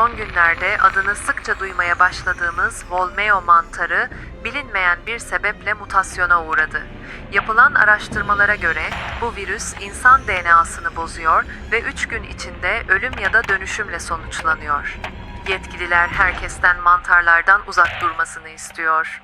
Son günlerde adını sıkça duymaya başladığımız Volmeo mantarı bilinmeyen bir sebeple mutasyona uğradı. Yapılan araştırmalara göre bu virüs insan DNA'sını bozuyor ve 3 gün içinde ölüm ya da dönüşümle sonuçlanıyor. Yetkililer herkesten mantarlardan uzak durmasını istiyor.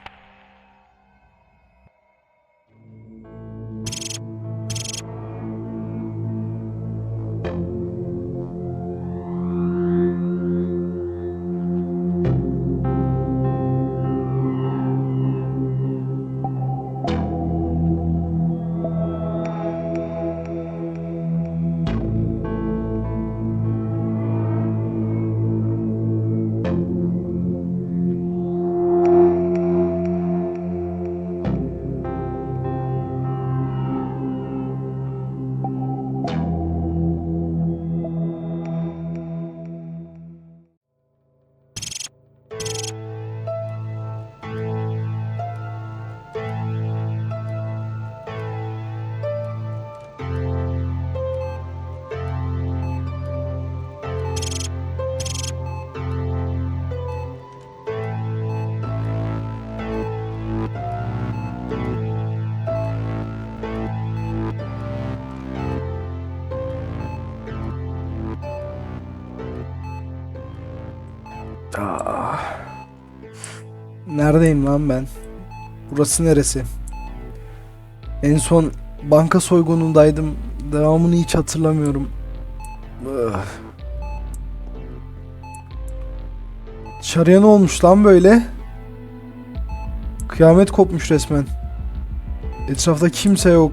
Aa. Neredeyim lan ben? Burası neresi? En son banka soygunundaydım. Devamını hiç hatırlamıyorum. Dışarıya ne olmuş lan böyle? Kıyamet kopmuş resmen. Etrafta kimse yok.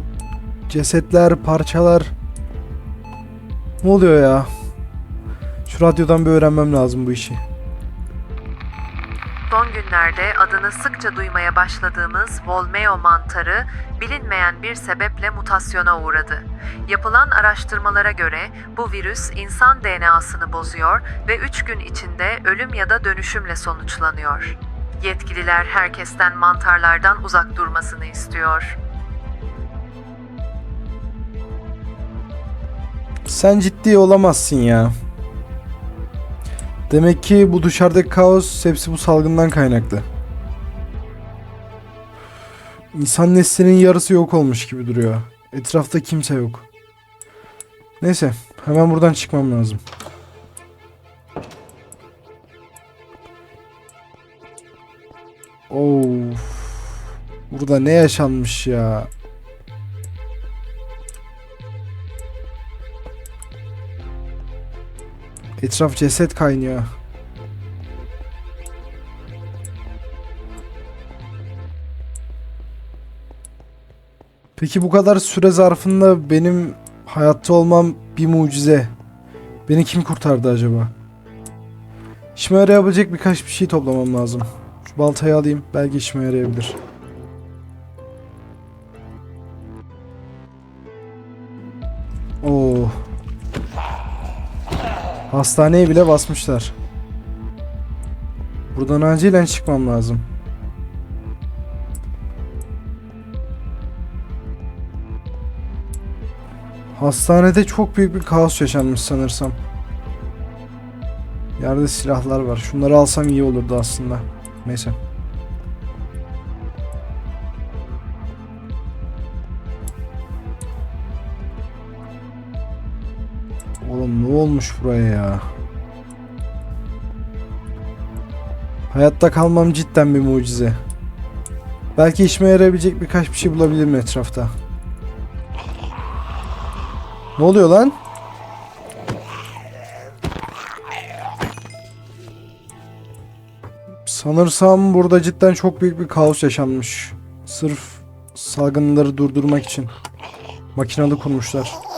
Cesetler, parçalar. Ne oluyor ya? Şu radyodan bir öğrenmem lazım bu işi. Günlerde adını sıkça duymaya başladığımız Volmeo mantarı bilinmeyen bir sebeple mutasyona uğradı. Yapılan araştırmalara göre bu virüs insan DNA'sını bozuyor ve 3 gün içinde ölüm ya da dönüşümle sonuçlanıyor. Yetkililer herkesten mantarlardan uzak durmasını istiyor. Sen ciddi olamazsın ya. Demek ki bu dışarıdaki kaos hepsi bu salgından kaynaklı. İnsan neslinin yarısı yok olmuş gibi duruyor. Etrafta kimse yok. Neyse, hemen buradan çıkmam lazım. Of. Burada ne yaşanmış ya? Etraf ceset kaynıyor. Peki bu kadar süre zarfında benim hayatta olmam bir mucize. Beni kim kurtardı acaba? İşime yarayabilecek birkaç bir şey toplamam lazım. Şu baltayı alayım. Belki işime yarayabilir. Oo. Hastaneye bile basmışlar. Buradan acilen çıkmam lazım. Hastanede çok büyük bir kaos yaşanmış sanırsam. Yerde silahlar var. Şunları alsam iyi olurdu aslında. Neyse. Olmuş buraya ya? Hayatta kalmam cidden bir mucize. Belki işime yarayabilecek birkaç bir şey bulabilirim etrafta. Ne oluyor lan? Sanırsam burada cidden çok büyük bir kaos yaşanmış. Sırf salgınları durdurmak için. Makinalı kurmuşlar.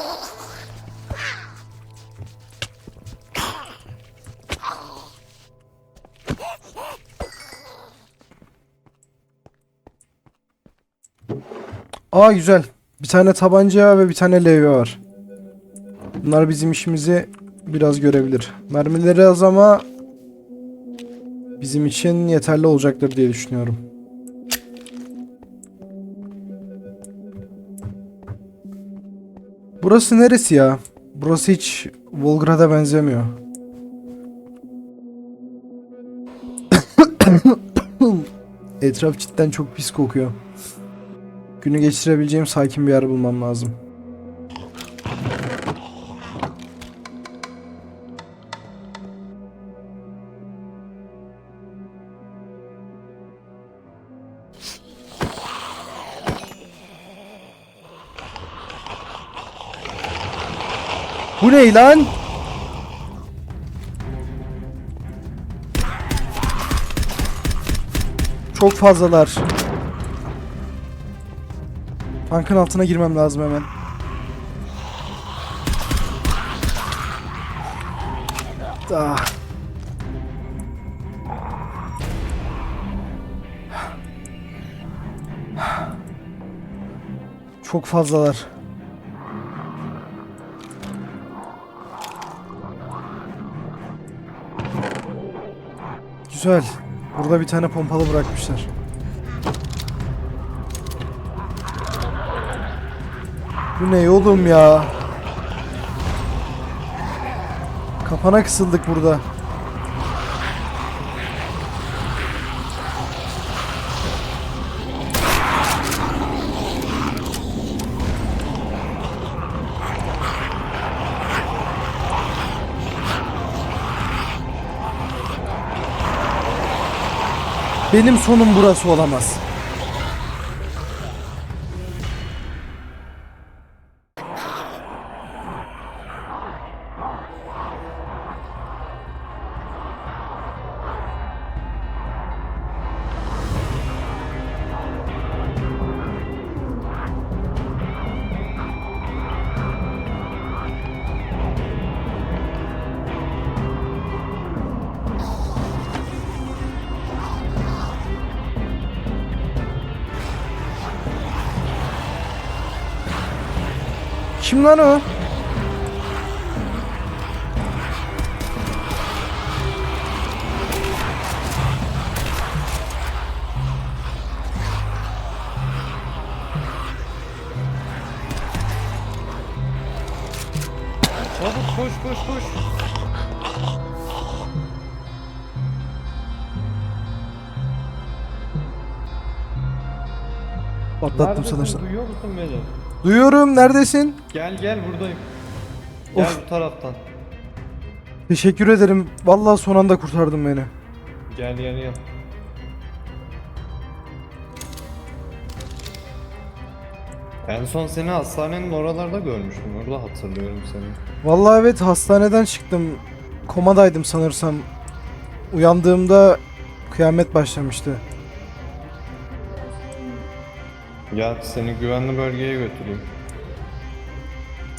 Aa güzel. Bir tane tabanca ve bir tane levye var. Bunlar bizim işimizi biraz görebilir. Mermileri az ama bizim için yeterli olacaktır diye düşünüyorum. Burası neresi ya? Burası hiç Volgrad'a benzemiyor. Etraf cidden çok pis kokuyor. Günü geçirebileceğim sakin bir yer bulmam lazım. Bu ne lan? Çok fazlalar. Tankın altına girmem lazım hemen. Ah. Çok fazlalar. Güzel. Burada bir tane pompalı bırakmışlar. Bu ne oğlum ya? Kapana kısıldık burada. Benim sonum burası olamaz. Kim lan o? Çabuk koş koş koş. Patlattım Neredesin? sanırsam. Duyuyor musun beni? Duyuyorum. Neredesin? Gel gel buradayım. Gel Of. bu taraftan. Teşekkür ederim. Vallahi son anda kurtardın beni. Gel gel gel. En son seni hastanenin oralarda görmüştüm. Orada hatırlıyorum seni. Vallahi evet hastaneden çıktım. Komadaydım sanırsam. Uyandığımda kıyamet başlamıştı. Gel seni güvenli bölgeye götüreyim.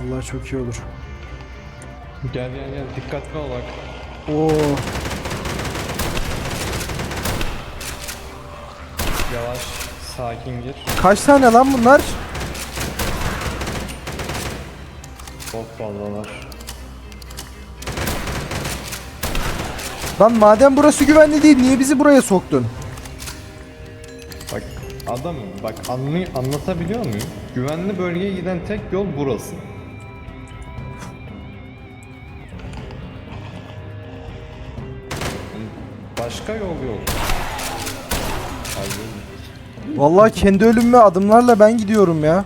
Vallahi çok iyi olur. Gel gel gel dikkatli ol bak. Oo. Yavaş sakin gir. Kaç tane lan bunlar? Çok fazlalar. Lan madem burası güvenli değil niye bizi buraya soktun? Adam bak anlay anlatabiliyor muyum? Güvenli bölgeye giden tek yol burası. Başka yol yok. Hayır. Vallahi kendi ölümüme adımlarla ben gidiyorum ya.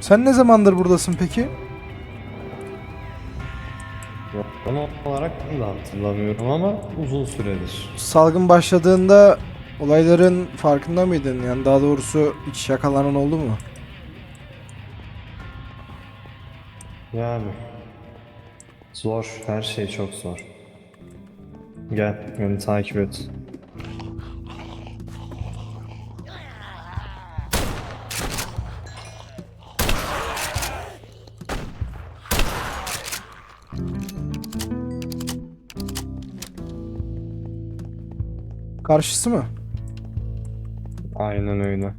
Sen ne zamandır buradasın peki? Yok, Tam olarak ben de hatırlamıyorum ama uzun süredir. Salgın başladığında olayların farkında mıydın? Yani daha doğrusu hiç yakalanan oldu mu? Yani zor, her şey çok zor. Gel, beni takip et. Karşısı mı? Aynen öyle.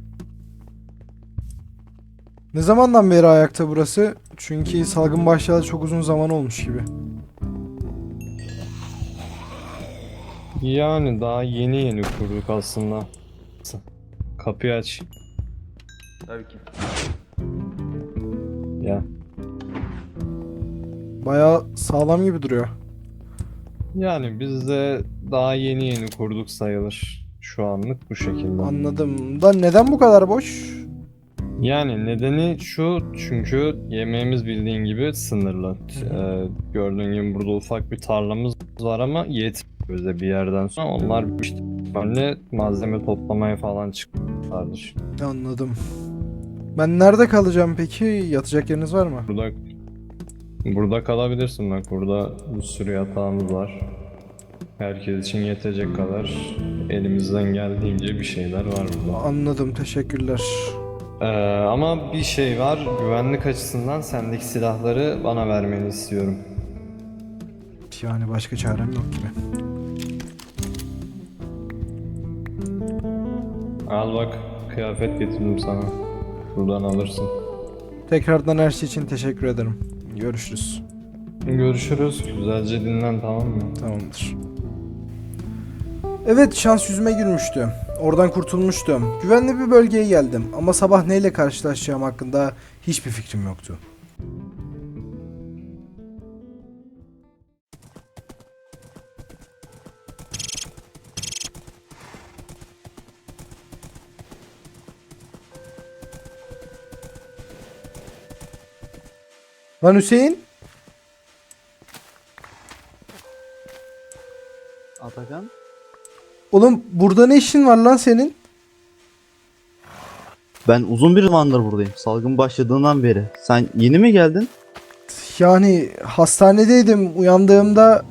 Ne zamandan beri ayakta burası? Çünkü salgın başlayalı çok uzun zaman olmuş gibi. Yani daha yeni yeni kurduk aslında. Kapıyı aç. Tabii ki. Ya. Bayağı sağlam gibi duruyor. Yani biz de daha yeni yeni kurduk sayılır. Şu anlık bu şekilde. Anladım. Da neden bu kadar boş? Yani nedeni şu çünkü yemeğimiz bildiğin gibi sınırlı. Ee, gördüğün gibi burada ufak bir tarlamız var ama yetmiyor bize bir yerden sonra. Onlar işte böyle malzeme toplamaya falan çıkmışlardır. Anladım. Ben nerede kalacağım peki? Yatacak yeriniz var mı? Burada burada kalabilirsin bak burada bir sürü yatağımız var. Herkes için yetecek kadar elimizden geldiğince bir şeyler var burada. Anladım. Teşekkürler. Ee, ama bir şey var güvenlik açısından sendeki silahları bana vermeni istiyorum. Yani başka çarem yok gibi. Al bak kıyafet getirdim sana. Buradan alırsın. Tekrardan her şey için teşekkür ederim. Görüşürüz. Görüşürüz. Güzelce dinlen tamam mı? Tamamdır. Evet şans yüzüme gülmüştü. Oradan kurtulmuştum. Güvenli bir bölgeye geldim ama sabah neyle karşılaşacağım hakkında hiçbir fikrim yoktu. Lan Hüseyin? Atakan? Oğlum burada ne işin var lan senin? Ben uzun bir zamandır buradayım. Salgın başladığından beri. Sen yeni mi geldin? Yani hastanedeydim. Uyandığımda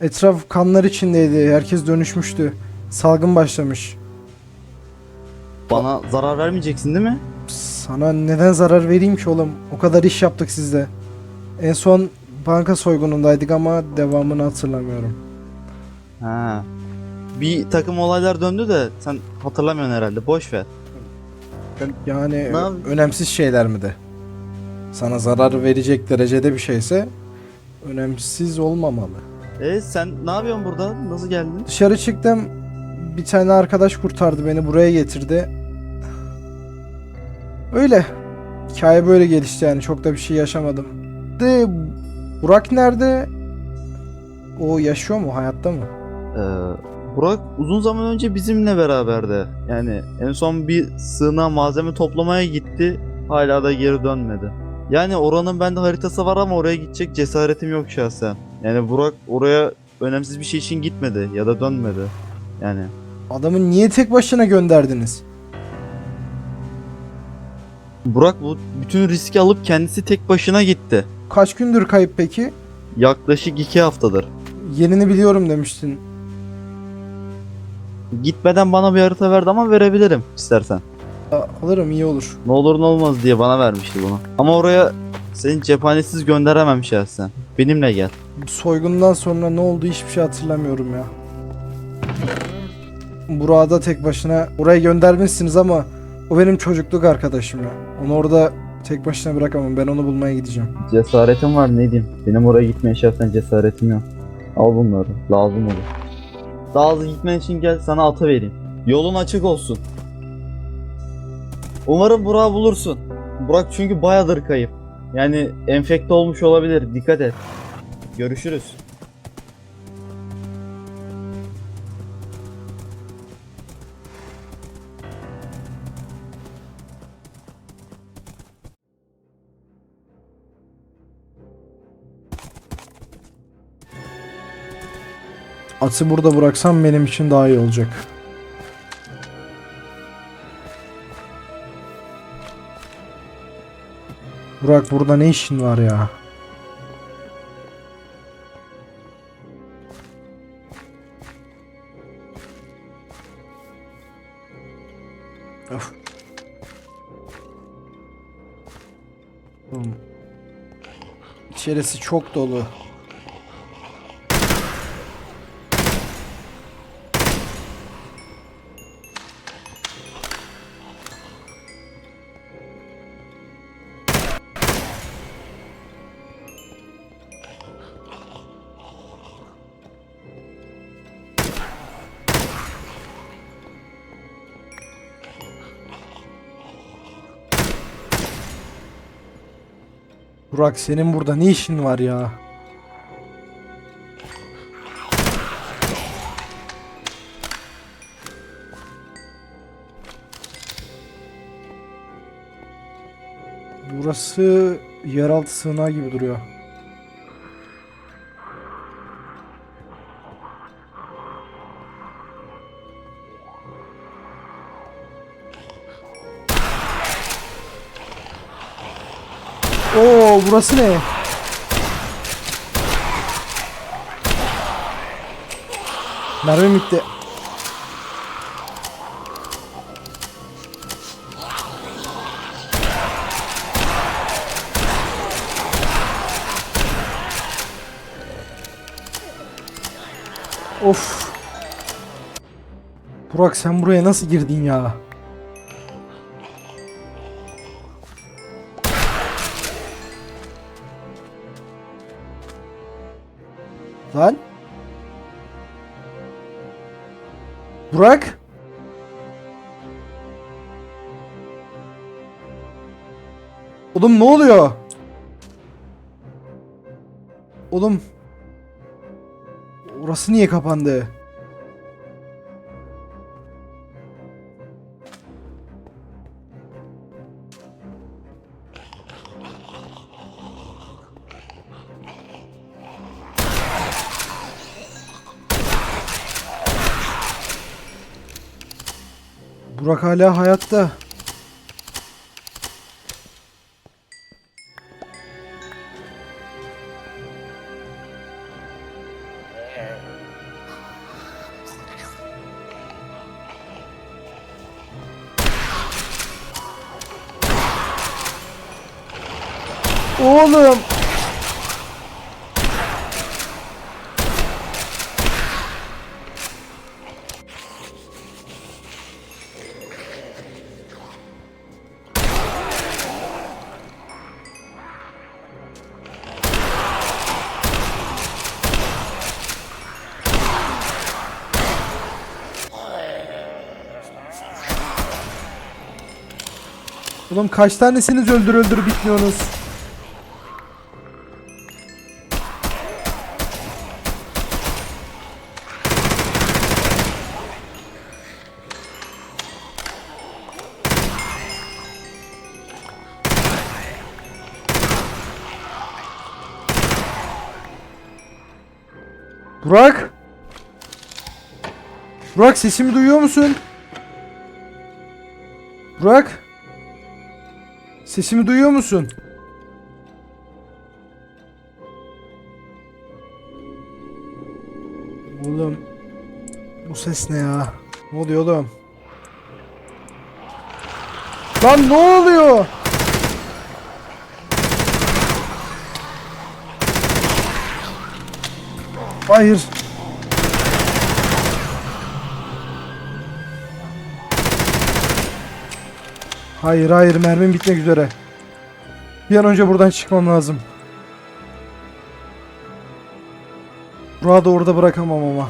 etraf kanlar içindeydi. Herkes dönüşmüştü. Salgın başlamış. Bana zarar vermeyeceksin değil mi? Sana neden zarar vereyim ki oğlum? O kadar iş yaptık sizde. En son banka soygunundaydık ama devamını hatırlamıyorum. Ha. Bir takım olaylar döndü de sen hatırlamıyorsun herhalde. Boş ver. Yani Ne yap- önemsiz şeyler mi de? Sana zarar verecek derecede bir şeyse önemsiz olmamalı. E sen ne yapıyorsun burada? Nasıl geldin? Dışarı çıktım. Bir tane arkadaş kurtardı beni buraya getirdi. Öyle. Hikaye böyle gelişti yani çok da bir şey yaşamadım. De Burak nerede? O yaşıyor mu? Hayatta mı? Ee, Burak uzun zaman önce bizimle beraberdi. Yani en son bir sığınağa malzeme toplamaya gitti. Hala da geri dönmedi. Yani oranın bende haritası var ama oraya gidecek cesaretim yok şahsen. Yani Burak oraya önemsiz bir şey için gitmedi ya da dönmedi. Yani Adamı niye tek başına gönderdiniz? Burak bu bütün riski alıp kendisi tek başına gitti. Kaç gündür kayıp peki? Yaklaşık iki haftadır. Yerini biliyorum demiştin. Gitmeden bana bir harita verdi ama verebilirim istersen. A- Alırım iyi olur. Ne olur ne olmaz diye bana vermişti bunu. Ama oraya seni cephanesiz gönderemem şahsen. Benimle gel. Soygundan sonra ne oldu hiçbir şey hatırlamıyorum ya. Burak'ı da tek başına oraya göndermişsiniz ama o benim çocukluk arkadaşım ya. Onu orada tek başına bırakamam. Ben onu bulmaya gideceğim. Cesaretim var ne diyeyim. Benim oraya gitmeye şahsen cesaretim yok. Al bunları. Lazım olur. Daha hızlı gitmen için gel sana atı vereyim. Yolun açık olsun. Umarım Burak'ı bulursun. Burak çünkü bayağıdır kayıp. Yani enfekte olmuş olabilir. Dikkat et. Görüşürüz. Atı burada bıraksam benim için daha iyi olacak. Burak burada ne işin var ya? Of. İçerisi çok dolu. Burak senin burada ne işin var ya? Burası yeraltı sığınağı gibi duruyor. Oo burası ne? Mermi bitti. Of. Burak sen buraya nasıl girdin ya? Lan. Burak. Oğlum ne oluyor? Oğlum. Orası niye kapandı? Burak hala hayatta. Oğlum kaç tanesiniz öldür öldür bitmiyorsunuz. Burak? Burak sesimi duyuyor musun? Burak? Sesimi duyuyor musun? Oğlum bu ses ne ya? Ne oluyor oğlum? Lan ne oluyor? Hayır. Hayır hayır mermim bitmek üzere. Bir an önce buradan çıkmam lazım. Burak'ı da orada bırakamam ama.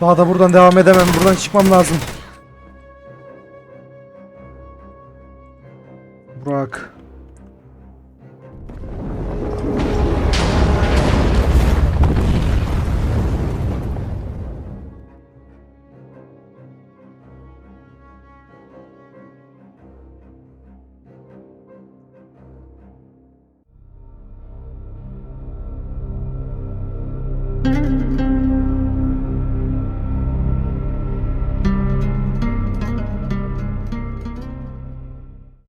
Daha da buradan devam edemem. Buradan çıkmam lazım. Burak.